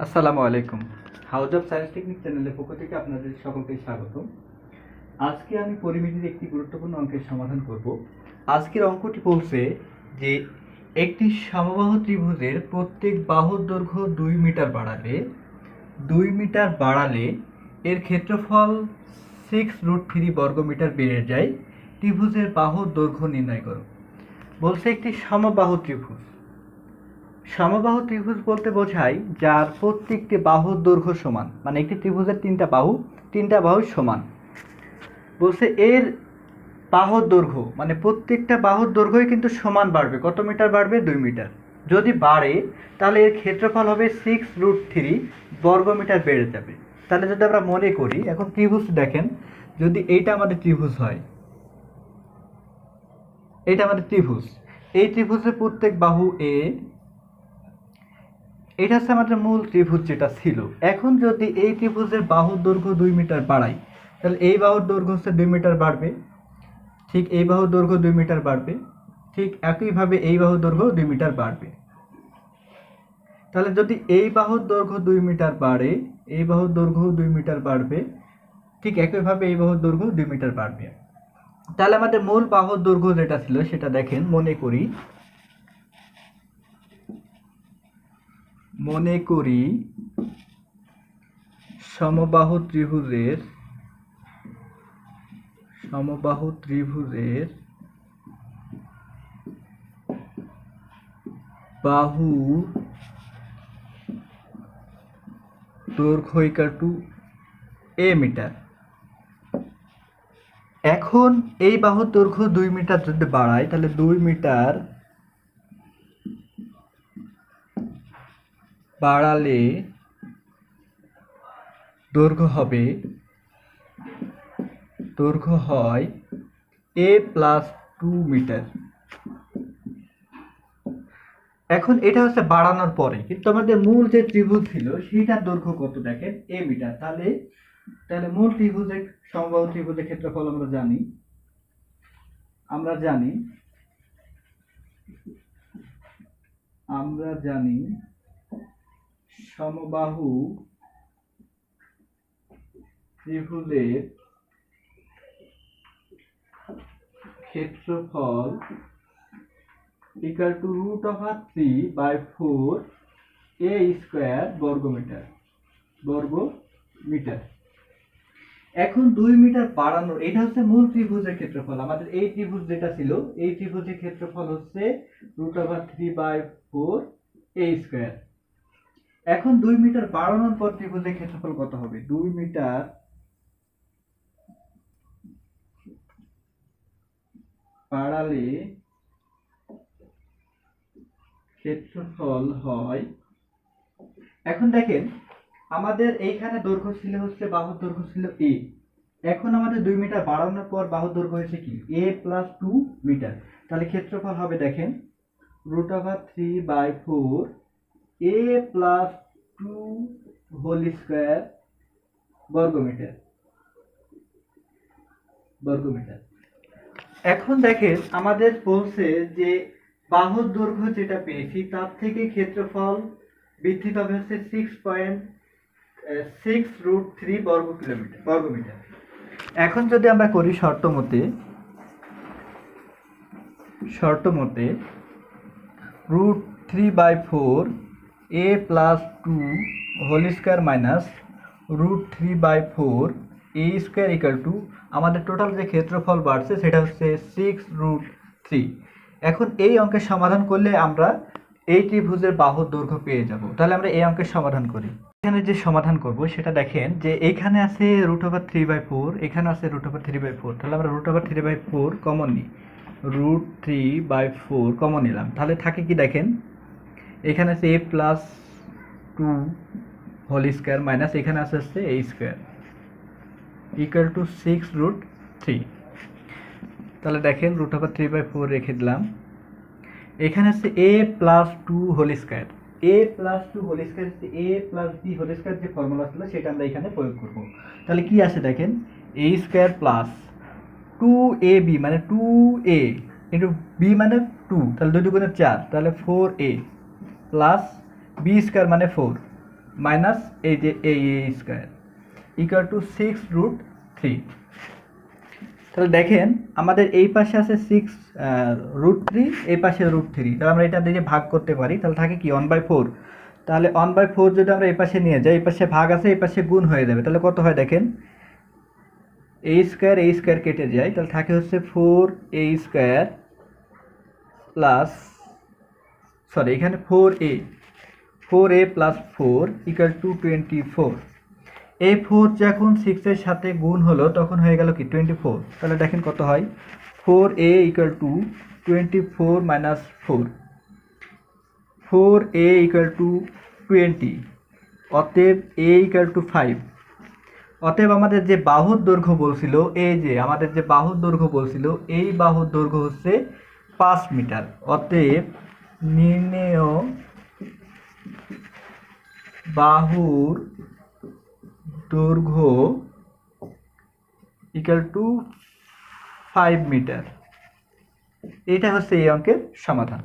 আসসালামু আলাইকুম। House of science technique চ্যানেলের পক্ষ থেকে আপনাদের সকলকে স্বাগত আজকে আমি পরিমিতির একটি গুরুত্বপূর্ণ অঙ্কের সমাধান করব। আজকের অঙ্কটি বলছে যে একটি সমবাহু ত্রিভুজের প্রত্যেক বাহুর দৈর্ঘ্য দুই মিটার বাড়ালে, দুই মিটার বাড়ালে এর ক্ষেত্রফল সিক্স রুট থ্রি বর্গমিটার বেড়ে যায়, ত্রিভুজের বাহুর দৈর্ঘ্য নির্ণয় করো। বলছে একটি সমবাহু ত্রিভুজ। সমবাহু ত্রিভুজ বলতে বোঝায় যার প্রত্যেকটি বাহুর দৈর্ঘ্য সমান মানে একটি ত্রিভুজের তিনটা বাহু তিনটা বাহু সমান। বলছে এর বাহুর দৈর্ঘ্য মানে প্রত্যেকটা বাহুর দৈর্ঘ্যই কিন্তু সমান বাড়বে। কত মিটার বাড়বে? দুই মিটার। যদি বাড়ে, তাহলে এর ক্ষেত্রফল হবে সিক্স রুট থ্রি বর্গ মিটার বেড়ে যাবে। তাহলে যদি আমরা মনে করি, এখন ত্রিভুজ দেখেন, যদি এইটা আমাদের ত্রিভুজ হয় এটা আমাদের ত্রিভুজ। এই ত্রিভুজের প্রত্যেক বাহু এ এটা হচ্ছে আমাদের মূল ত্রিভুজ যেটা ছিল। এখন যদি এই ত্রিভুজের বাহুর দৈর্ঘ্য দুই মিটার বাড়াই, তাহলে এই বাহুর দৈর্ঘ্য হচ্ছে দুই মিটার বাড়বে, ঠিক এই বাহুর দৈর্ঘ্য দুই মিটার বাড়বে, ঠিক একইভাবে এই বাহুর দৈর্ঘ্য দুই মিটার বাড়বে। তাহলে যদি এই বাহুর দৈর্ঘ্য দুই মিটার বাড়ে, এই বাহুর দৈর্ঘ্য দুই মিটার বাড়বে, ঠিক একইভাবে এই বাহুর দৈর্ঘ্য দুই মিটার বাড়বে। তাহলে আমাদের মূল বাহুর দৈর্ঘ্য যেটা ছিল সেটা দেখেন, মনে করি মনে করি সমবাহু ত্রিভুজের সমবাহু ত্রিভুজের বাহু দৈর্ঘ্য ইকাল টু এ মিটার। এখন এই বাহুর দৈর্ঘ্য দুই মিটার যদি বাড়ায়, তাহলে দুই মিটার বাড়ালে দৈর্ঘ্য হবে, দৈর্ঘ্য হয় এ প্লাস টু মিটার এখন এটা হচ্ছে বাড়ানোর পরে, কিন্তু আমাদের মূল যে ত্রিভুজ ছিল সেটার দৈর্ঘ্য কত দেখেন? এ মিটার তাহলে তাহলে মূল ত্রিভুজের সমবাহু ত্রিভুজের ক্ষেত্রফল আমরা জানি। আমরা জানি আমরা জানি সমবাহু ত্রিভুজের ক্ষেত্রফল equal to root of R three by four a square বর্গমিটার বর্গ মিটার এখন দুই মিটার বাড়ানোর, এটা হচ্ছে মূল ত্রিভুজের ক্ষেত্রফল। আমাদের এই ত্রিভুজ যেটা ছিল, এই ত্রিভুজের ক্ষেত্রফল হচ্ছে root over three by four a square এখন দুই মিটার বাড়ানোর পর ত্রিভুজের ক্ষেত্রফল কত হবে? দুই মিটার বাড়ালে ক্ষেত্রফল হয়, এখন দেখেন, আমাদের এইখানে দৈর্ঘ্য ছিল হচ্ছে বাহুর দৈর্ঘ্য ছিল এ এখন আমাদের দুই মিটার বাড়ানোর পর বাহুর দৈর্ঘ্য হয়েছে কি? এ প্লাস টু মিটার তাহলে ক্ষেত্রফল হবে দেখেন root over three by four a plus two whole square বর্গমিটার। বর্গমিটার। এখন দেখেন আমাদের বলছে যে বাহুর দৈর্ঘ্য যেটা পেয়েছি, তার থেকে ক্ষেত্রফল বৃদ্ধি পাবে হচ্ছে six point six root three বর্গ কিলোমিটার, বর্গমিটার। এখন যদি আমরা করি শর্ত মতে শর্ত মতে root three by four a plus two whole square minus root three by four a square equal to আমাদের টোটাল যে ক্ষেত্রফল বাড়ছে সেটা হচ্ছে সিক্স রুট থ্রি এখন এই অঙ্কের সমাধান করলে আমরা এই ত্রিভুজের বাহুর দৈর্ঘ্য পেয়ে যাব। তাহলে আমরা এই অঙ্কের সমাধান করি। এখানে যে সমাধান করব সেটা দেখেন যে এইখানে আছে root over three by four এখানে আছে root over three by four তাহলে আমরা root over three by four common নিই। Root three by four common নিলাম। তাহলে থাকে কি দেখেন? এখানে আছে a plus two whole square minus এখানে আছে হচ্ছে a square equal to six root three তাহলে দেখেন root over three by four রেখে দিলাম। এখানে হচ্ছে a plus two whole square a plus two whole square a plus b whole square যে ফর্মুলা ছিল সেটা আমরা এখানে প্রয়োগ করব। তাহলে কি আছে দেখেন? A square plus two a b মানে টু এ ইন্টু বি মানে টু তাহলে দুই দুগুণে চার, তাহলে four a plus b square মানে ফোর মাইনাস এই যে এই a square equal to six root three তাহলে দেখেন, আমাদের এই পাশে আছে সিক্স রুট থ্রি এই পাশে রুট থ্রি তাহলে আমরা এটা দিয়ে ভাগ করতে পারি, তাহলে থাকে কি ওয়ান বাই ফোর তাহলে ওয়ান বাই ফোর যদি আমরা এই পাশে নিয়ে যাই, এই পাশে ভাগ আছে, এই পাশে গুণ হয়ে যাবে। তাহলে কত হয় দেখেন? এ স্কোয়ার এ স্কোয়ার কেটে যায়। তাহলে থাকে হচ্ছে four a square plus sorry এখানে four a four a plus four equal to twenty four এই ফোর যখন সিক্সের সাথে গুণ হলো, তখন হয়ে গেল কি? টোয়েন্টি ফোর তাহলে দেখেন কত হয়। Four a equal to twenty four minus four four a equal to twenty অতএব এ ইকুয়াল টু ফাইভ অতএব আমাদের যে বাহুর দৈর্ঘ্য বলছিল এই যে, আমাদের যে বাহুর দৈর্ঘ্য বলছিল, এই বাহুর দৈর্ঘ্য হচ্ছে পাঁচ মিটার। অতএব নির্ণেয় বাহুর দৈর্ঘ্য ইকাল টু ফাইভ মিটার এটা হচ্ছে এই অঙ্কের সমাধান।